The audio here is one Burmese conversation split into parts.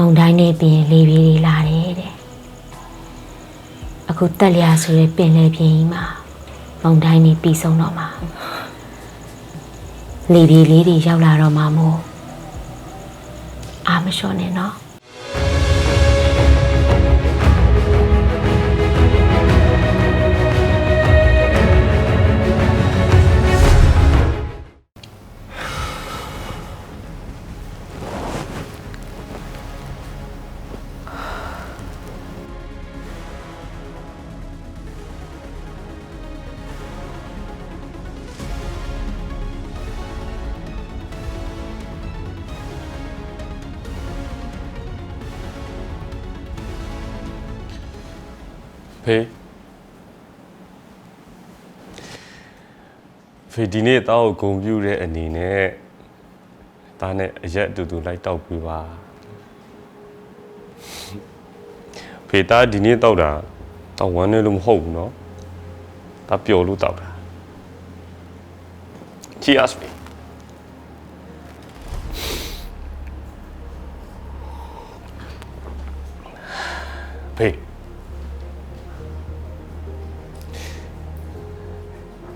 မုံတိုင်းနေပြင်လေပြေးလေးလာတယ်တဲ့အခုတက်လျာဆိုတဲ့ပင်လေပြင်းကြီးမှာမုံတိုင်းနေပြီးဆုံးတော့မှာလေပြေးလေးတွေရောက်လာတော့မှာမို့အာမလျှော့နဲ့နော် ဖေဖေဒီနေ့တောက်ကိုဂုံပြူတဲ့အနေနဲ့ဒါနဲ့အရက်အတူတူလိုက်တောက်ပြပါဖေတာဒီနေ့တောက်တာတောက်ဝမ်းနေလို့မဟုတ်ဘူးเนาะဒါပျော်လို့တောက်တာ Cheers ဖေဖေ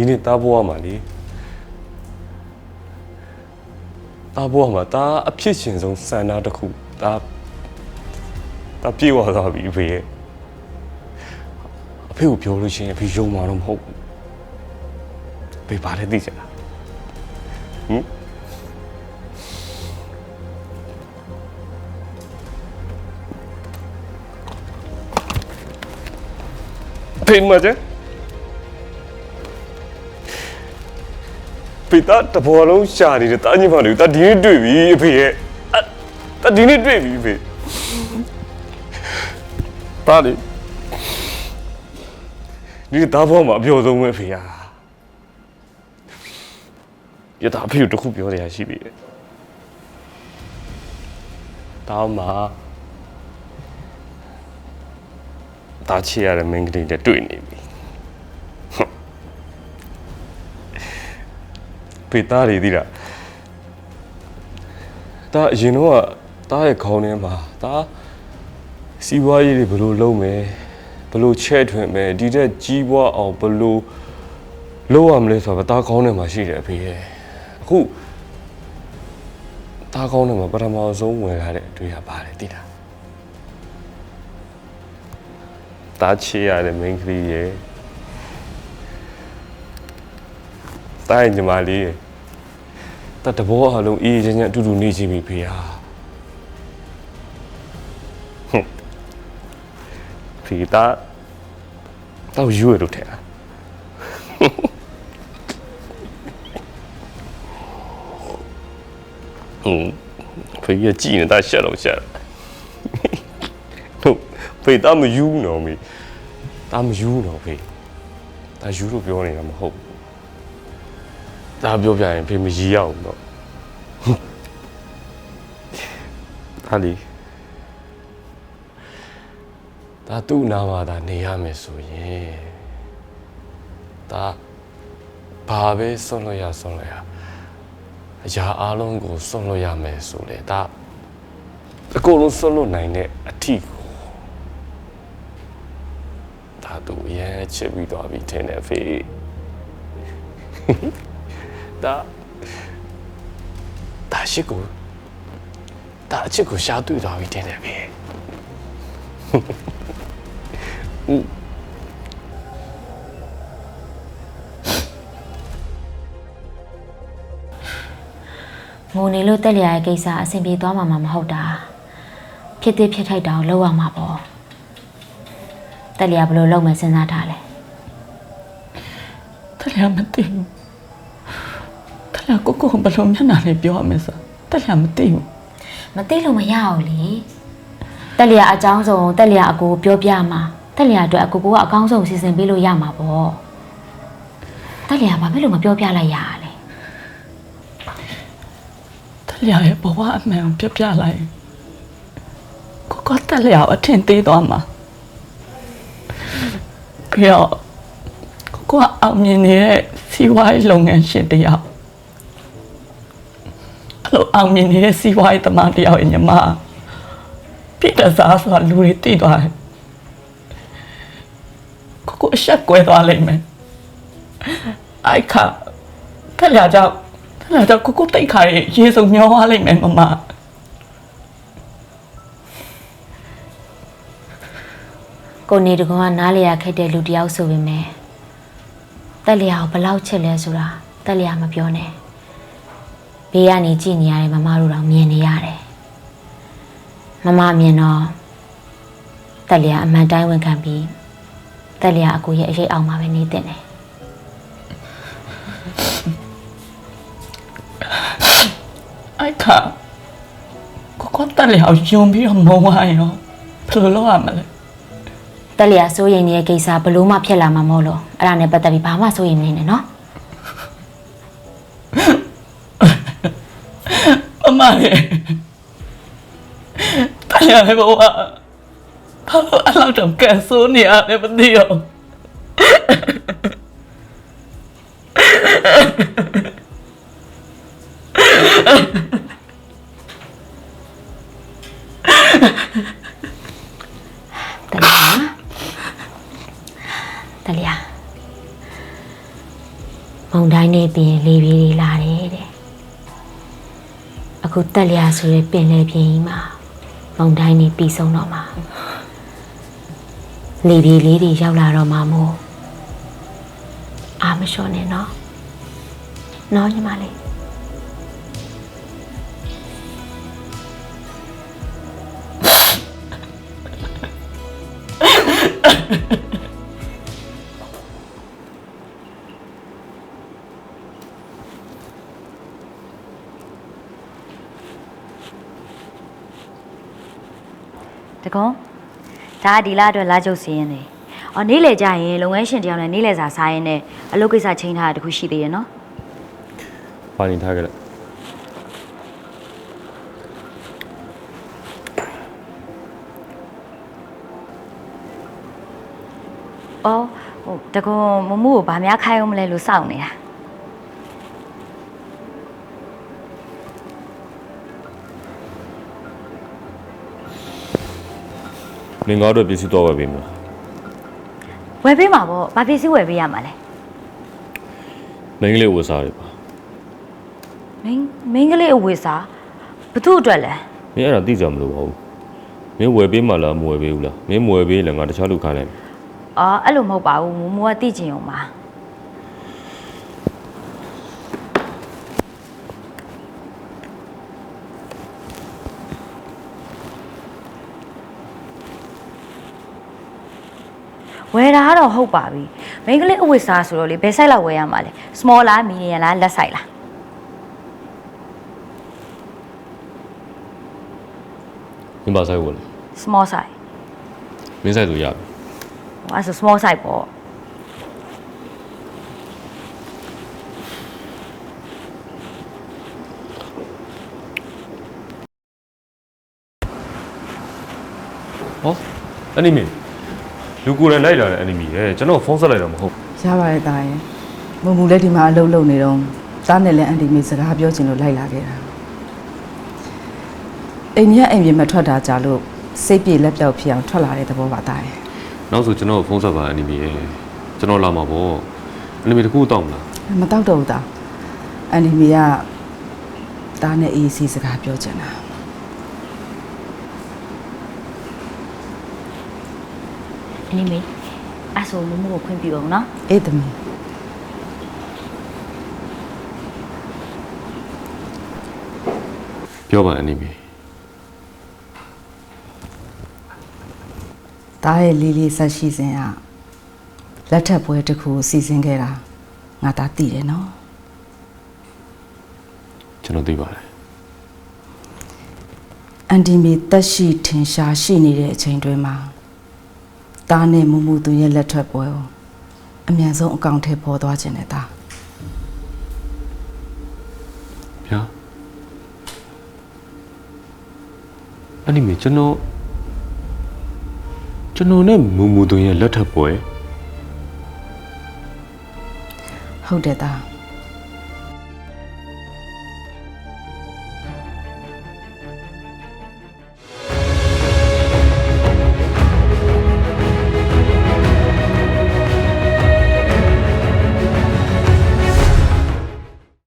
ဒီနေ့တားဘွားမှာလေတားဘွားမှာတားအဖြစ်ရှင်ဆုံးစန္ဒတစ်ခုတားတားပြေဝသွားပြီအဖေရဲ့အဖေကိုပြောလို့ရှိရင်အဖေယုံမှာတော့မဟုတ်ဘူးအဖေဘာလဲသိချင်လားဟင်အဖေမကျ ဖေတာတဘောလုံးရှာနေတဲ့တာညီမတွေကိုတာဒီနေ့တွေ့ပြီအဖေရဲ့အတာဒီနေ့တွေ့ပြီအဖေတာလေဒီတာဘောမှာအပြောဆုံးပဲအဖေဟာရတာအဖေကိုတစ်ခုပြောရရရှိပြီတောင်းမှာတာချီရတဲ့မင်းကလေးနဲ့တွေ့နေပြီ ပေသားတွေသိတာဒါအရင်တော့ကတားရဲ့ခေါင်းထဲမှာဒါစီးပွားရေးတွေဘယ်လိုလုပ်မယ်ဘယ်လိုချဲ့ထွင်မယ်ဒီတဲ့ကြီးပွားအောင်ဘယ်လိုလုပ်ရမလဲဆိုတာတားခေါင်းထဲမှာရှိတယ်အဖေရဲ့အခုတားခေါင်းထဲမှာပထမဆုံးဝင်လာတဲ့အတွေ့အပါတယ်သိတာတားချေရတယ်မင်း ကလေးရဲ့တိုင်းညီမလေးရဲ့တတ်တဘောအလုံးအေးအေးချမ်းချမ်းအတူတူနေချင်ပြီဖေဟာဟွန်းဖေတာတော့ယူရလို့ထဲလားဟွန်းဖေရကြည့်နေတာရှက်တော့ရှက်ဟုတ်ဖေတာမယူနော်မေတာမယူနော်ဖေတာယူလို့ပြောနေတာမဟုတ်ဘူး ဒါပြောပြရင်ဖေမရီရအောင်တော့ဒါလီဒါသူ့နာမှာဒါနေရမယ်ဆိုရင်ဒါဘာပဲဆွန့်လို့ရဆွန့်လို့ရအရာအလုံးကိုဆွန့်လို့ရမယ်ဆိုလေဒါအကုန်လုံးဆွန့်လို့နိုင်တဲ့အထီးကိုဒါသူအရင်ချစ်ပြီးသွားပြီထင်တယ်ဖေ ဒါဒါရှိကိုဒါအချစ်ကိုရှားတွေ့သွားပြီတင်တယ်ဗျငိုနေလို့တက်လျာရဲ့ကိစ္စအဆင်ပြေသွားမှာမဟုတ်တာဖြစ်သေးဖြစ်ထိုက်တာကိုလုပ်ရမှာပေါ့တက်လျာဘယ်လိုလုပ်မယ်စဉ်းစားထားလဲတလျာမသိဘူး တလျာကိုကိုဘယ်လိုမျက်နှာလေးပြောရမလဲဆိုတလျာမသိဘူးမသိလို့မရအောင်လေတက်လျာအကြောင်းဆုံးတက်လျာအကိုပြောပြမှာတက်လျာအတွက်အကိုကအကောင်းဆုံးစီစဉ်ပေးလို့ရမှာပေါ့တက်လျာဘာဖြစ်လို့မပြောပြလိုက်ရလဲတလျာရဲ့ဘဝအမှန်ကိုပြပြလိုက်ကိုကတလျာကိုအထင်သေးသွားမှာပြီးတော့ကိုကအောင်မြင်နေတဲ့စီးပွားရေးလုပ်ငန်းရှင်တစ်ယောက် အဲ့လိုအောင်မြင်နေတဲ့စီးပွားရေးသမားတစ်ယောက်ရဲ့ညီမပြည့်တဲ့စားဆိုတာလူတွေသိသွားတယ်ကိုကိုအဆက်ကွဲသွားလိမ့်မယ်အိုက်ခါတက်လာကြောက်တက်လာကြောက်ကိုကိုတိတ်ခါရဲ့ရေစုံမျောသွားလိမ့်မယ်မမကိုနေတကွန်ကနားလေရခက်တဲ့လူတစ်ယောက်ဆိုပေမဲ့တက်လျာကိုဘယ်လောက်ချစ်လဲဆိုတာတက်လျာမပြောနဲ့ ဘေးကနေကြည့်နေရတဲ့မမတို့တော့မြင်နေရတယ်မမမြင်တော့တက်လျာအမှန်တိုင်းဝန်ခံပြီးတက်လျာအကူရဲ့အရေးအောင်မှာပဲနေတဲ့တယ်အိုက်ခါကိုကိုတက်လာယုံပြီးတော့မုံသွားရင်တော့ဘယ်လိုလုပ်ရမလဲတက်လျာစိုးရိမ်နေတဲ့ကိစ္စဘလို့မှဖြစ်လာမှာမဟုတ်လို့အဲ့ဒါနဲ့ပတ်သက်ပြီးဘာမှစိုးရိမ်မနေနဲ့နော် မမရဲ့တက်လာလေဘဝဘာလို့အလောက်တော့ကဲဆိုးနေရလဲမသိရောတက်လျာတက်လျာမုံတိုင်းနေပြီးရင်လေပြေးတွေလာတယ်တဲ့ အခုတက်လျာဆိုတဲ့ပင်လေပြင်းကြီးမှာမုံတိုင်းနေပြီးဆုံးတော့မှာလေပြေးလေးတွေရောက်လာတော့မှာမို့အာမလျှော့နဲ့နော်နော်ညီမလေး တကုံဒါကဒီလအတွက်လာကြုတ်စီရင်နေ။အော်နေ့လေကြရင်လုပ်ငန်းရှင်တယောက်နဲ့နေ့လေစာစားရင်နဲ့အလုပ်ကိစ္စချိန်ထားတာတခုရှိသေးရဲ့နော်ပါနေထားကြတယ်။အော်ဟိုတကုံမမှုကိုဗာများခိုင်းအောင်မလဲလို့စောင့်နေတာ လင်္ကာတို့ပစ္စည်းတော့ဝယ်ပေးမလား။ဝယ်ပေးမှာပေါ့။ဗာပစ္စည်းဝယ်ပေးရမှာလဲမင်းကလေးဝယ်စားတယ်ပါ။မင်းမင်းကလေးအဝေစားဘသူ့အတွက်လဲမင်းအဲ့ဒါသိကြမလို့ပါဘူးမင်းဝယ်ပေးမှလားမဝယ်ပေးဘူးလားမင်းမဝယ်ပေးလည်းငါတခြားလူခိုင်းလိုက်မယ်။အော်အဲ့လိုမဟုတ်ပါဘူး။မမကသိချင်အောင်ပါ ဝယ်တာကတော့ဟုတ်ပါပြီမိန်းကလေးအဝတ်စားဆိုတော့လေဘယ် size လောက်ဝယ်ရမှာလဲ small လား medium လား large size လားမင်းပါဆိုင်ဝယ်လေ small size မင်းဆိုင်ဆိုရပြီဟိုအဲ့ဆို small size ပေါ့ဟောအနီမီ လူကိုယ်တိုင်လိုက်လာတဲ့အနီမီရဲ့ကျွန်တော်ဖုန်းဆက်လိုက်တော့မဟုတ်ရပါတယ်တာရင်မုံမူလည်းဒီမှာအလုပ်လုပ်နေတော့သားနဲ့လည်းအန်တီမီစကားပြောချင်လို့လိုက်လာခဲ့တာအိမ်ကြီးကအိမ်ပြင်မထွက်တာကြလို့စိတ်ပြေလက်ပြောက်ဖြစ်အောင်ထွက်လာတဲ့သဘောပါတာရင်နောက်ဆိုကျွန်တော်ဖုန်းဆက်ပါအနီမီရဲ့ကျွန်တော်လာမှာပေါ့အနီမီတခုတောက်မလားမတော့တော့ဘူးတာအန်တီမီကသားနဲ့အေးစီစကားပြောချင်တာ အနိမေအဲ့ဆိုမမကိုခွင့်ပြုအောင်နော်အေးသမီးပြောပါအနီမီသားရဲ့လေးလေးဆက်ရှိစဉ်ကလက်ထပ်ပွဲတစ်ခုကိုစီစဉ်ခဲ့တာငါသားသိတယ်နော်ကျွန်တော်သိပါတယ်အန်တီမီတက်ရှိထင်ရှားရှိနေတဲ့အချိန်တွင်းမှာ သားနဲ့မူမူသူရဲ့လက်ထပ်ပွဲကိုအမြန်ဆုံးအကောင့်ထဲပေါ်သွားခြင်းနဲ့သားဗျာအနီမီကျွန်တော်ကျွန်တော်နဲ့မူမူသွင်းရဲ့လက်ထပ်ပွဲဟုတ်တယ်သား